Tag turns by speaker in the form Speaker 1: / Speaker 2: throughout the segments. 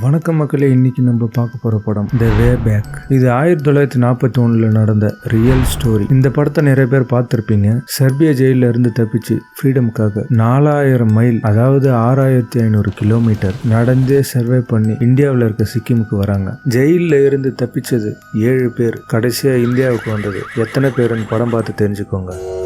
Speaker 1: வணக்கம் மக்களே இன்னைக்கு நம்ம பார்க்க போற படம் த வே பேக் இது ஆயிரத்தி தொள்ளாயிரத்தி நாற்பத்தி ஒண்ணுல நடந்த ரியல் ஸ்டோரி இந்த படத்தை நிறைய பேர் பார்த்துருப்பீங்க. செர்பிய ஜெயில இருந்து தப்பிச்சு ஃப்ரீடமுக்காக நாலாயிரம் மைல் அதாவது ஆறாயிரத்தி ஐநூறு கிலோமீட்டர் நடந்தே சர்வே பண்ணி இந்தியாவில் இருக்க சிக்கிமுக்கு வராங்க. ஜெயில இருந்து தப்பிச்சது ஏழு பேர். கடைசியா இந்தியாவுக்கு வந்தது எத்தனை பேருன்னு படம் பார்த்து தெரிஞ்சுக்கோங்க.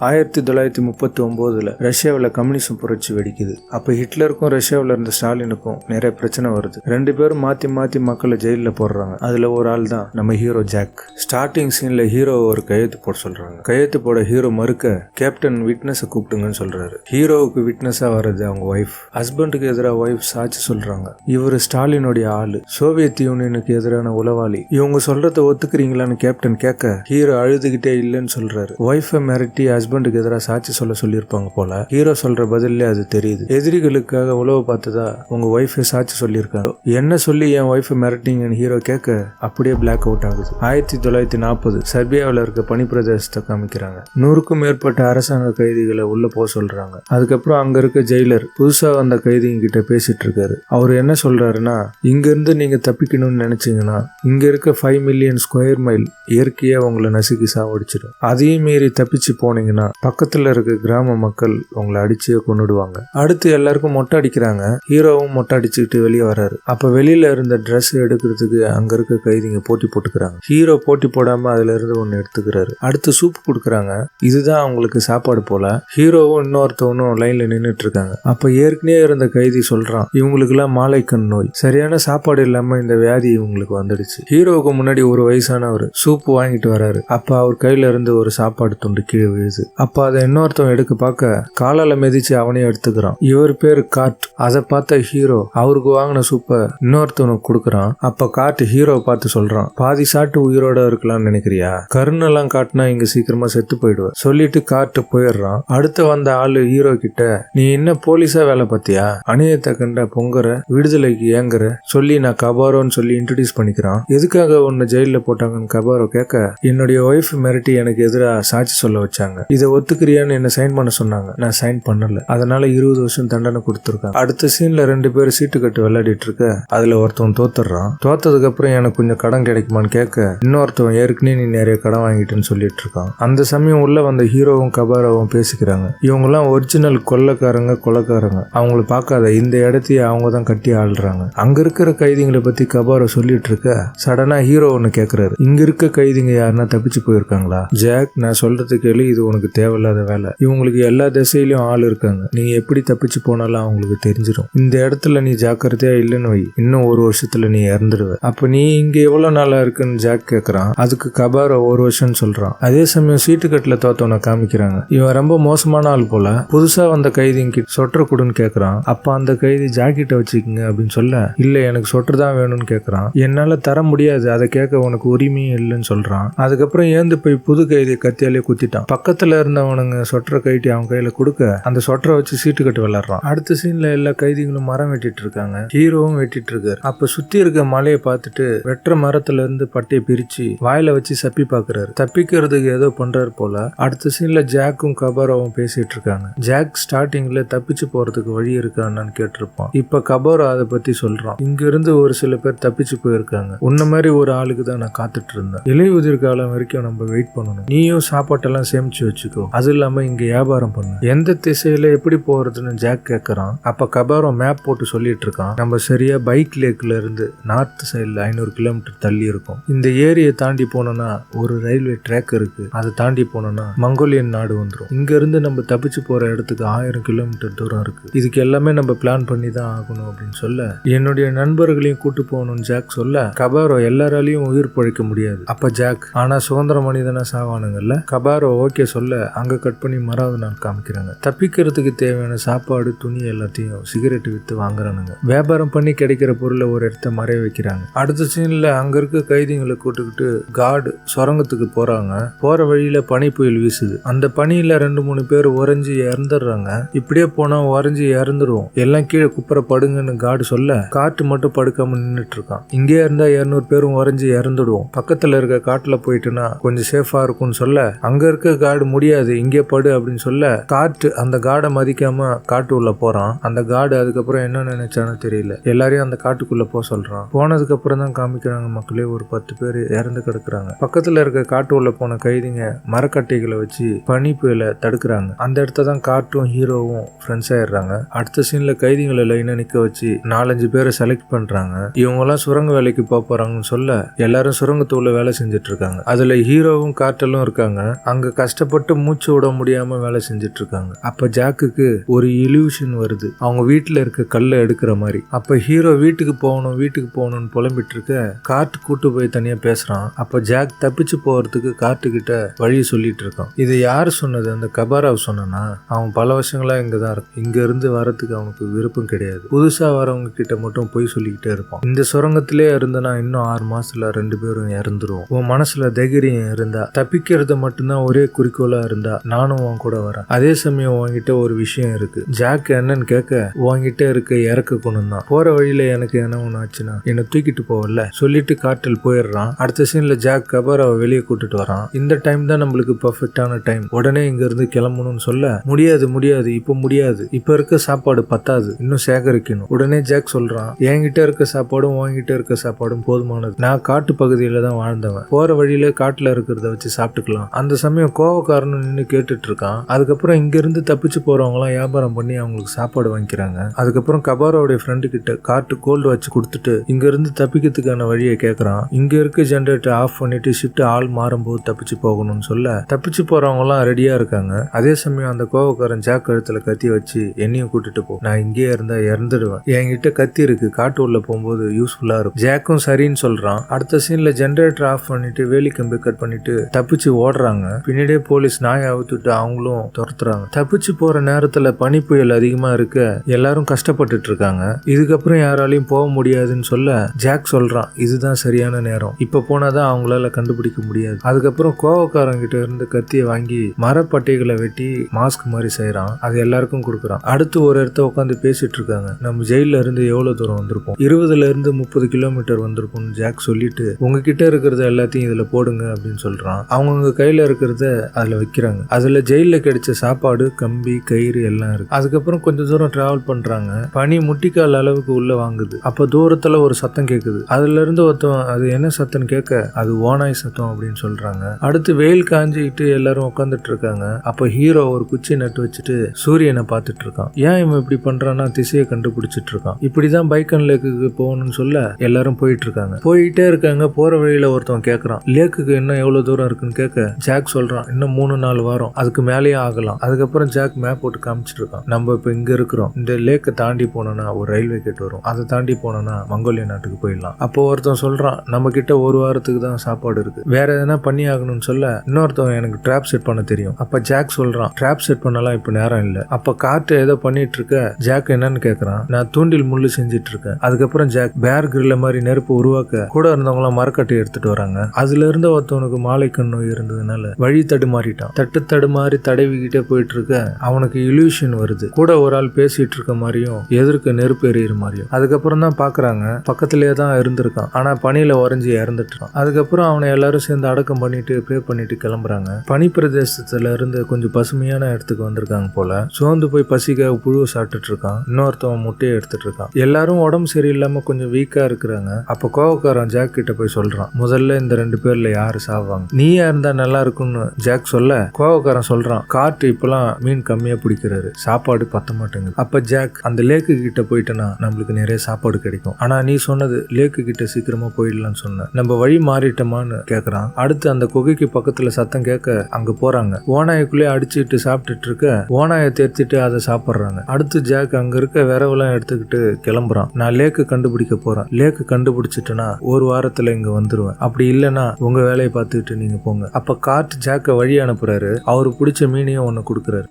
Speaker 1: ஆயிரத்தி தொள்ளாயிரத்தி முப்பத்தி ஒம்போதுல ரஷ்யாவில் கம்யூனிசம் புரட்சி வெடிக்குது. அப்போ ஹிட்லருக்கும் ரஷ்யாவில் இருந்த ஸ்டாலினுக்கும் நிறைய பிரச்சனை வருது. ரெண்டு பேரும் மாற்றி மாற்றி மக்களை ஜெயிலில் போடுறாங்க. அதில் ஒரு ஆள் தான் நம்ம ஹீரோ ஜாக். ஸ்டார்டிங் சீனில் ஹீரோ ஒரு கையெழுத்து போட சொல்கிறாங்க கையெழுத்து போட ஹீரோ மறுக்க கேப்டன் விட்னஸை கூப்பிட்டுங்கன்னு சொல்கிறாரு ஹீரோவுக்கு விட்னஸாக வர்றது அவங்க ஒய்ஃப் ஹஸ்பண்டுக்கு எதிராக ஒய்ஃப் சாட்சி சொல்கிறாங்க இவர் ஸ்டாலினுடைய ஆள். சோவியத் யூனியனுக்கு எதிரான உளவாளி. இவங்க சொல்கிறத ஒத்துக்கிறீங்களான்னு கேப்டன் கேட்க ஹீரோ அழுதுகிட்டே இல்லைன்னு சொல்கிறாரு ஒய்ஃபை மிரட்டி ஹஸ்பண்டுக்கு எதிராக சாட்சி சொல்ல சொல்லியிருப்பாங்க போல. ஹீரோ சொல்ற பதிலே அது தெரியுது. எதிரிகளுக்காக உழவு பார்த்ததா உங்க ஒய்ஃபை சாட்சி சொல்லியிருக்காங்க. என்ன சொல்லி என் ஒய்ஃபை மிரட்டிங்கன்னு ஹீரோ கேட்க அப்படியே பிளாக் அவுட் ஆகுது. ஆயிரத்தி தொள்ளாயிரத்தி நாற்பது சர்பியாவில் இருக்க பனி பிரதேசத்தை காமிக்கிறாங்க. நூறுக்கும் மேற்பட்ட அரசாங்க கைதிகளை உள்ள போக சொல்றாங்க. அதுக்கப்புறம் அங்க இருக்க ஜெயிலர் புதுசா வந்த கைதிங்க கிட்ட பேசிட்டு இருக்காரு அவர் என்ன சொல்றாருன்னா இங்க இருந்து நீங்க தப்பிக்கணும்னு நினைச்சீங்கன்னா இங்க இருக்க ஃபைவ் மில்லியன் ஸ்கொயர் மைல் இயற்கையா உங்களை நசுக்கி சாவடிச்சிடும். அதையும் மீறி தப்பிச்சு போனீங்கன்னா பக்கத்துல இருக்க கிராம மக்கள் உங்களை அடிச்சே கொன்னுடுவாங்க. அடுத்து எல்லாருக்கும் மொட்டை அடிக்கிறாங்க. ஹீரோவும் மொட்டை அடிச்சுக்கிட்டு வெளியே வராரு அப்போ வெளியில் இருந்த ட்ரெஸ் எடுக்கிறதுக்கு அங்கே இருக்க கைதிங்க போட்டி போட்டுக்கிறாங்க. ஹீரோ போட்டி போடாமல் அதுலேருந்து ஒன்று எடுத்துக்கிறாரு. அடுத்து சூப் கொடுக்குறாங்க. இதுதான் அவங்களுக்கு சாப்பாடு போல. ஹீரோவும் இன்னொருத்தவனும் லைன்ல நின்றுட்டு இருக்காங்க அப்ப ஏற்கனவே இருந்த கைதி சொல்றான் இவங்களுக்குலாம் மாலைக்கண் நோய். சரியான சாப்பாடு இல்லாம இந்த வியாதி இவங்களுக்கு வந்துடுச்சு. ஹீரோவுக்கு முன்னாடி ஒரு வயசானவர் சூப் வாங்கிட்டு வராரு அப்ப அவர் கையில இருந்து ஒரு சாப்பாடு துண்டு கீழே விழுது. அப்ப அதை இன்னொருத்தவன் எடுக்க பார்க்க காலால மிதிச்சு அவனையும் எடுத்துக்கிறான். இவர் பேர் காட் அதை பார்த்த ஹீரோ அவருக்கு வாங்கின சூப்பை இன்னொருத்தவனுக்கு கொடுக்குறான். அப்ப காட் ஹீரோவை பார்த்து சொல்றான் பாதி சாட்டு உயிரோட இருக்கலாம்னு நினைக்கிறியா? கருணெல்லாம் காட்டினா இங்க சீக்கிரமா செத்து போயிடுவ. சொல்லிட்டு காட்டு போயிடுறான். அடுத்து வந்த ஆளு ஹீரோ கிட்ட நீ என்ன போலீஸா வேலை பார்த்தியா? அணியத்தை கண்ட பொங்குற விடுதலைக்கு ஏங்குற. சொல்லி நான் கபாரோன்னு சொல்லி இன்ட்ரடியூஸ் பண்ணிக்கிறான். எதுக்காக உன்னை ஜெயில போட்டாங்கன்னு கபாரோ கேட்க என்னுடைய ஒய்ஃப் மிரட்டி எனக்கு எதிராக சாட்சி சொல்ல வச்சாங்க. இதை ஒத்துக்கிறியான்னு என்ன சைன் பண்ண சொன்னாங்க. நான் சைன் பண்ணல. அதனால இருபது வருஷம் தண்டனை கொடுத்துருக்காங்க. அடுத்த சீன்ல ரெண்டு பேரும் சீட்டு கட்டு விளையாடிட்டு இருக்க அதுல ஒருத்தவன் தோத்துறான் தோத்ததுக்கு அப்புறம் எனக்கு கொஞ்சம் கடன் கிடைக்குமான்னு கேட்க இன்னொருத்தவன் ஏற்கனவே நீ நிறைய கடன் வாங்கிட்டுன்னு சொல்லிட்டு இருக்கான். அந்த சமயம் உள்ள வந்த ஹீரோவும் கபாராவும் பேசிக்கிறாங்க. இவங்கெல்லாம் ஒரிஜினல் கொள்ளக்காரங்க கொலைக்காரங்க. அவங்கள பார்க்காத இந்த இடத்தையே அவங்க தான் கட்டி ஆள்றாங்க. அங்க இருக்கிற கைதிங்களை பத்தி கபாரோ சொல்லிட்டு இருக்க சடனா ஹீரோ ஒன்னு கேக்குறாரு. இங்க இருக்க கைதிங்க யாருன்னா தப்பிச்சு போயிருக்காங்களா? ஜாக் நான் சொல்றது கேளு இது உனக்கு தேவையில்லாத வேலை. இவங்களுக்கு எல்லா திசையிலும் ஆள் இருக்காங்க. நீ எப்படி தப்பிச்சு போனாலும் அவங்களுக்கு தெரிஞ்சிடும் இந்த இடத்துல நீ ஜாக்கிரதையா இல்லைன்னு வை. இன்னும் ஒரு வருஷத்துல நீ இறந்துடுவ அப்ப நீ இங்க எவ்வளவு நாளா இருக்குன்னு ஜாக் கேக்குறான். அதுக்கு கபார ஒரு வருஷம்னு சொல்றான். அதே சமயம் சீட்டு கட்டில தோத்தவனை காமிக்கிறாங்க. இவன் ரொம்ப மோசமான ஆள் போல. புதுசா வந்த கைதிங்க சொட்டர் கொடுன்னு கேக்குறான். அப்ப அந்த கைதி ஜாக்கெட்டை வச்சுக்கோங்க அப்படின்னு சொல்ல இல்ல எனக்கு சொட்டர் தான் வேணும்னு கேக்குறான். என்னால தர முடியாது. அதை கேட்க உனக்கு உரிமையும் இல்லைன்னு சொல்றான். அதுக்கப்புறம் ஏந்து போய் புது கைதியை கத்தியாலே குத்திட்டான். பக்கத்துல இருந்தவனுங்க சொட்டரை கைட்டி அவன் கையில கொடுக்க அந்த சொட்டரை வச்சு சீட்டு கட்டு விளாட்றான் அடுத்த சீன்ல எல்லா கைதிகளும் மரம் வெட்டிட்டு இருக்காங்க. ஹீரோவும் வெட்டிட்டு இருக்காரு. அப்ப சுத்தி இருக்க மலையை பார்த்துட்டு வெட்டுற மரத்துல இருந்து பட்டையை பிரிச்சு வாயில வச்சு சப்பி பாக்குறாரு தப்பிக்கிறதுக்கு ஏதோ பண்றாரு போல. அடுத்த சீன்ல ஜாக்கும் கபாரோவும் பேசிட்டு இருக்காங்க. ஜாக் ஸ்டார்டிங்ல தப்பிச்சு போறதுக்கு வழி இருக்கான்னு கேட்டிருப்பான். இப்ப கபாரோ அதை பத்தி சொல்றான். இங்க இருந்து ஒரு சில பேர் தப்பிச்சு போயிருக்காங்க. உன்ன மாதிரி ஒரு ஆளுக்கு தான் நான் காத்துட்டு இருந்தேன். இலையுதிர் காலம் வரைக்கும் நம்ம வெயிட் பண்ணணும். நீயும் சாப்பாட்டெல்லாம் சேமிச்சு வச்சு வச்சுக்கோ. அது இல்லாம இங்க வியாபாரம் பண்ணு. எந்த திசையில எப்படி போறதுன்னு ஜாக் கேக்குறான். அப்ப கபாரோ மேப் போட்டு சொல்லிட்டு இருக்கான் நம்ம சரியா பைக் லேக்ல இருந்து நார்த் சைடுல ஐநூறு கிலோமீட்டர் தள்ளி இருக்கும். இந்த ஏரியை தாண்டி போனோம்னா ஒரு ரயில்வே ட்ராக் இருக்கு. அதை தாண்டி போனோம்னா மங்கோலியன் நாடு வந்துடும் இங்க இருந்து நம்ம தப்பிச்சு போற இடத்துக்கு ஆயிரம் கிலோமீட்டர் தூரம் இருக்கு. இதுக்கு எல்லாமே நம்ம பிளான் பண்ணி தான் ஆகணும் அப்படின்னு சொல்ல என்னுடைய நண்பர்களையும் கூட்டு போகணும்னு ஜாக் சொல்ல கபாரோ எல்லாராலையும் உயிர் பழைக்க முடியாது. அப்ப ஜாக் ஆனா சுதந்திர மனிதனா சாவானுங்கல்ல? கபாரோ ஓகே சொல்ல அங்கே கட் பண்ணி மறாவது நாள் காமிக்கிறாங்க. தப்பிக்கிறதுக்கு தேவையான சாப்பாடு துணி எல்லாத்தையும் சிகரெட் விற்று வாங்குறானுங்க. வியாபாரம் பண்ணி கிடைக்கிற பொருளை ஒரு இடத்த மறைய வைக்கிறாங்க. அடுத்த சீனில் அங்கே இருக்க கைதிங்களை கூட்டுக்கிட்டு கார்டு சுரங்கத்துக்கு போகிறாங்க போகிற வழியில் பனி புயல் வீசுது. அந்த பனியில் ரெண்டு மூணு பேர் உறைஞ்சி இறந்துடுறாங்க. இப்படியே போனால் உறைஞ்சி இறந்துருவோம். எல்லாம் கீழே குப்புற படுங்கன்னு கார்டு சொல்ல காட்டு மட்டும் படுக்காம நின்றுட்டு இருக்கான் இங்கே இருந்தால் இரநூறு பேரும் உறைஞ்சி இறந்துடுவோம். பக்கத்தில் இருக்க காட்டில் போயிட்டுனா கொஞ்சம் சேஃபாக இருக்கும்னு சொல்ல அங்கே இருக்க கார்டு முடியாது இங்கே படு அப்படின்னு சொல்ல காட்டு அந்த காடை மதிக்காம காட்டு உள்ள போறான். அந்த காடு அதுக்கப்புறம் என்ன நினைச்சானோ தெரியல. எல்லாரையும் அந்த காட்டுக்குள்ள போக சொல்றான். போனதுக்கு அப்புறம் தான் காமிக்கிறாங்க மக்களே ஒரு பத்து பேர் இறந்து கிடக்குறாங்க. பக்கத்துல இருக்க காட்டு உள்ள போன கைதிங்க மரக்கட்டைகளை வச்சு பனி புயல தடுக்கிறாங்க. அந்த இடத்த தான் காட்டும் ஹீரோவும் ஃப்ரெண்ட்ஸ் ஆயிடுறாங்க. அடுத்த சீன்ல கைதிகளை லைனா நிக்க வச்சு நாலஞ்சு பேரை செலக்ட் பண்றாங்க. இவங்க எல்லாம் சுரங்க வேலைக்கு போக போறாங்கன்னு சொல்ல எல்லாரும் சுரங்கத்தூள்ல வேலை செஞ்சுட்டு இருக்காங்க. அதுல ஹீரோவும் காட்டலும் இருக்காங்க. அங்க கஷ்டப்பட்டு மூச்சு விட முடியாம வேலை செஞ்சுட்டு இருக்காங்க அப்ப ஜாக்குக்கு ஒரு இல்யூஷன் வருது. அவங்க வீட்டுல இருக்க கல்லை எடுக்கிற மாதிரி. அப்ப ஹீரோ வீட்டுக்கு போகணும் வீட்டுக்கு போகணும்னு புலம்பிட்டு இருக்க கார்ட் கூட்டு போய் தனியா பேசுறான். அப்ப ஜாக் தப்பிச்சு போறதுக்கு காட்டு கிட்ட வழி சொல்லிட்டு இருக்கான் இது யார் சொன்னது? அந்த கபாராவ் சொன்னா அவன் பல வருஷங்களா இங்கே தான் இருக்கும் இங்க இருந்து வரதுக்கு அவனுக்கு விருப்பம் கிடையாது. புதுசா வரவங்க கிட்ட மட்டும் போய் சொல்லிக்கிட்டே இருப்பான். இந்த சுரங்கத்திலே இருந்தனா இன்னும் ஆறு மாசத்துல ரெண்டு பேரும் இறந்துருவோம். உன் மனசுல தைரியம் இருந்தா தப்பிக்கிறது மட்டும்தான் ஒரே குறிக்கோள இருந்தா நானும் உன் கூட வரேன். அதே சமயம் உன்கிட்ட ஒரு விஷயம் இருக்கு. ஜாக் என்னன்னு கேட்க உன்கிட்ட இருக்க இறக்க குணம் தான். போற வழியில எனக்கு என்ன ஒண்ணு ஆச்சுன்னா என்னை தூக்கிட்டு போவல சொல்லிட்டு காட்டில் போயிடுறான். அடுத்த சீன்ல ஜாக் கபராவை வெளியே கூட்டிட்டு வரான். இந்த டைம் தான் நம்மளுக்கு பர்ஃபெக்டான டைம் உடனே இங்க இருந்து கிளம்பணும்னு சொல்ல முடியாது முடியாது. இப்ப முடியாது. இப்ப இருக்க சாப்பாடு பத்தாது. இன்னும் சேகரிக்கணும். உடனே ஜாக் சொல்றான் என்கிட்ட இருக்க சாப்பாடும் உன்கிட்ட இருக்க சாப்பாடும் போதுமானது. நான் காட்டு பகுதியில தான் வாழ்ந்தவன். போற வழியில காட்டுல இருக்கிறத வச்சு சாப்பிட்டுக்கலாம். அந்த சமயம் கோவக்காரன் நின்று கேட்டுட்டு இருக்கான் அதுக்கப்புறம் இங்க இருந்து தப்பிச்சு போறவங்களாம் வியாபாரம் பண்ணி அவங்களுக்கு சாப்பாடு வாங்கிக்கிறாங்க. அதுக்கப்புறம் கபாரோடைய ஃப்ரெண்டு கிட்ட காட்டு கோல்டு வச்சு கொடுத்துட்டு இங்க இருந்து தப்பிக்கிறதுக்கான வழியை கேட்குறான் இங்க இருக்க ஜென்ரேட்டர் ஆஃப் பண்ணிட்டு ஷிஃப்ட் ஆள் மாறும்போது தப்பிச்சு போகணும்னு சொல்ல தப்பிச்சு போறவங்க எல்லாம் ரெடியா இருக்காங்க. அதே சமயம் அந்த கோவக்காரன் ஜாக் கழுத்துல கத்தி வச்சு என்னையும் கூட்டிட்டு போ. நான் இங்கேயே இருந்தா இறந்துடுவேன். என்கிட்ட கத்தி இருக்கு. காட்டு உள்ள போகும்போது யூஸ்ஃபுல்லா இருக்கும். ஜாக்கும் சரின்னு சொல்றான். அடுத்த சீன்ல ஜென்ரேட்டர் ஆஃப் பண்ணிட்டு வேலி கம்பி கட் பண்ணிட்டு தப்பிச்சு ஓடுறாங்க. பின்னாடியே போலீஸ் நாயை அவுத்துட்டு அவங்களும் துரத்துறாங்க. தப்பிச்சு போற நேரத்துல பனி புயல் அதிகமா இருக்க எல்லாரும் கஷ்டப்பட்டுட்டு இருக்காங்க. இதுக்கப்புறம் யாராலையும் போக முடியாதுன்னு சொல்ல ஜாக் சொல்றான். இதுதான் சரியான நேரம். இப்ப போனாதான் அவங்களால கண்டுபிடிக்க முடியாது. அதுக்கப்புறம் கோவக்காரங்க கிட்ட இருந்து கத்தியை வாங்கி மரப்பட்டைகளை வெட்டி மாஸ்க் மாதிரி செய்யறான் அது எல்லாருக்கும் கொடுக்குறான். அடுத்து ஒரு இடத்த உட்காந்து பேசிட்டு இருக்காங்க. நம்ம ஜெயில இருந்து எவ்வளவு தூரம் வந்திருப்போம்? இருபதுல இருந்து முப்பது கிலோமீட்டர் வந்திருப்போம்னு ஜாக் சொல்லிட்டு உங்ககிட்ட இருக்கிறத எல்லாத்தையும் இதுல போடுங்க அப்படின்னு சொல்றான். அவங்கவுங்க கையில இருக்கிறத அதுல விற்கிறாங்க அதுல ஜெயில கிடைச்ச சாப்பாடு கம்பி கயிறு எல்லாம் இருக்கு. அதுக்கப்புறம் கொஞ்சம் தூரம் டிராவல் பண்றாங்க. பனி முட்டிக்கால் அளவுக்கு உள்ள வாங்குது. அப்ப தூரத்துல ஒரு சத்தம் கேக்குது. அதுல இருந்து ஒருத்தன் அது என்ன சத்தம்னு கேட்க? அது ஓனாய் சத்தம் அப்படின்னு சொல்றாங்க. அடுத்து வெயில் காஞ்சிக்கிட்டு எல்லாரும் உட்காந்துட்டு இருக்காங்க. அப்ப ஹீரோ ஒரு குச்சி நட்டு வச்சுட்டு சூரியனை பார்த்துட்டு இருக்கான். ஏன் இவன் இப்படி பண்றான்னா திசையை கண்டுபிடிச்சிட்டு இருக்கான். இப்படிதான் பைக்கன் லேக்குக்கு போகணும்னு சொல்ல எல்லாரும் போயிட்டு இருக்காங்க. போயிட்டே இருக்காங்க. போற வழியில ஒருத்தன் கேக்குறான். லேக்குக்கு இன்னும் எவ்வளவு தூரம் இருக்குன்னு கேட்க ஜாக் சொல்றான் இன்னும் மூணு நாலு வாரம் அதுக்கு மேலேயே ஆகலாம். அதுக்கப்புறம் ஜாக் மேப் போட்டு காமிச்சிருக்கான் நம்ம இப்போ இங்க இருக்கிறோம். இந்த லேக்கை தாண்டி போனோம்னா ஒரு ரயில்வே கேட் வரும். அதை தாண்டி போனோம்னா மங்கோலிய நாட்டுக்கு போயிடலாம். அப்போ ஒருத்தன் சொல்றான் நம்ம கிட்ட ஒரு வாரத்துக்கு தான் சாப்பாடு இருக்கு. வேற எதனா பண்ணி ஆகணும்னு சொல்ல இன்னொருத்தவன் எனக்கு ட்ராப் செட் பண்ண தெரியும். அப்ப ஜாக் சொல்றான் ட்ராப் செட் பண்ணலாம் இப்போ நேரம் இல்ல. அப்ப காற்று ஏதோ பண்ணிட்டு இருக்க. ஜாக் என்னன்னு கேக்குறான். நான் தூண்டில் முள்ளு செஞ்சுட்டு இருக்கேன். அதுக்கப்புறம் ஜாக் பேர் கிரில்ல மாதிரி நெருப்பு உருவாக்க கூட இருந்தவங்களாம் மரக்கட்டை எடுத்துட்டு வராங்க. அதுல இருந்த ஒருத்தவனுக்கு மாலை கண் நோய் இருந்ததுனால வழி தடுமாறிட்டான். தட்டு தடுமாறி தடவிக்கிட்டே போயிட்டு இருக்க அவனுக்கு இல்யூஷன் வருது. கூட ஒரு ஆள் பேசிட்டு இருக்க மாதிரியும் எதிர்க்க நெருப்பு எறிகிற மாதிரியும். அதுக்கப்புறம் தான் பாக்குறாங்க. பக்கத்திலேயே தான் இருந்திருக்கான். ஆனா பனியில உறைஞ்சி இறந்துட்டான். அதுக்கப்புறம் அவனை எல்லாரும் சேர்ந்து அடக்கம் பண்ணிட்டு ப்ரே பண்ணிட்டு கிளம்புறாங்க. பனி பிரதேசத்துல இருந்து கொஞ்சம் பசுமையான இடத்துக்கு வந்திருக்காங்க போல. சோர்ந்து போய் பசிக்க புழு சாப்பிட்டுட்டு இருக்கான் இன்னொருத்தவன் முட்டையை எடுத்துட்டு இருக்கான் எல்லாரும் உடம்பு சரியில்லாம கொஞ்சம் வீக்கா இருக்கிறாங்க. அப்ப கோவக்காரன் ஜாக் கிட்ட போய் சொல்றான். முதல்ல இந்த ரெண்டு பேர்ல யாரு சாவாங்க? நீயா இருந்தா நல்லா இருக்கும்னு ஜாக் சொல்ல கோவக்காரன் சொல்றான் காட்டு இப்பெல்லாம் மீன் கம்மியா பிடிக்கிறாரு. சாப்பாடு பத்த மாட்டேங்குது. அப்ப ஜாக் அந்த லேக்கு கிட்ட போயிட்டனா நம்மளுக்கு நிறைய சாப்பாடு கிடைக்கும். ஆனா நீ சொன்னது லேக்கு கிட்ட சீக்கிரமா போயிடலாம்னு சொன்ன. நம்ம வழி மாறிட்டோமான்னு கேக்குறான். அடுத்து அந்த குகைக்கு பக்கத்துல சத்தம் கேட்க அங்க போறாங்க. ஓனாயக்குள்ளே அடிச்சுட்டு சாப்பிட்டுட்டு இருக்க ஓநாயை தேர்த்திட்டு அதை சாப்பிட்றாங்க. அடுத்து ஜாக் அங்க இருக்க விரவெல்லாம் எடுத்துக்கிட்டு கிளம்புறான். நான் லேக்கு கண்டுபிடிக்க போறேன். லேக்கு கண்டுபிடிச்சிட்டேன்னா ஒரு வாரத்துல இங்க வந்துருவேன். அப்படி இல்லைன்னா உங்க வேலையை பார்த்துக்கிட்டு நீங்க போங்க. அப்ப கார்ட் ஜாக்க வழி அனுப்புகிறாரு அவரு பிடிச்ச மீனையும் ஒன்னு கொடுக்குறாரு.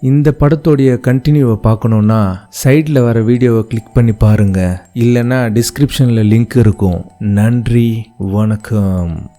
Speaker 2: இந்த படத்தோடைய கண்டினியூவை பார்க்கணுன்னா சைடில் வர வீடியோவை கிளிக் பண்ணி பாருங்கள் இல்லைன்னா டிஸ்கிரிப்ஷனில் லிங்க் இருக்கும். நன்றி வணக்கம்.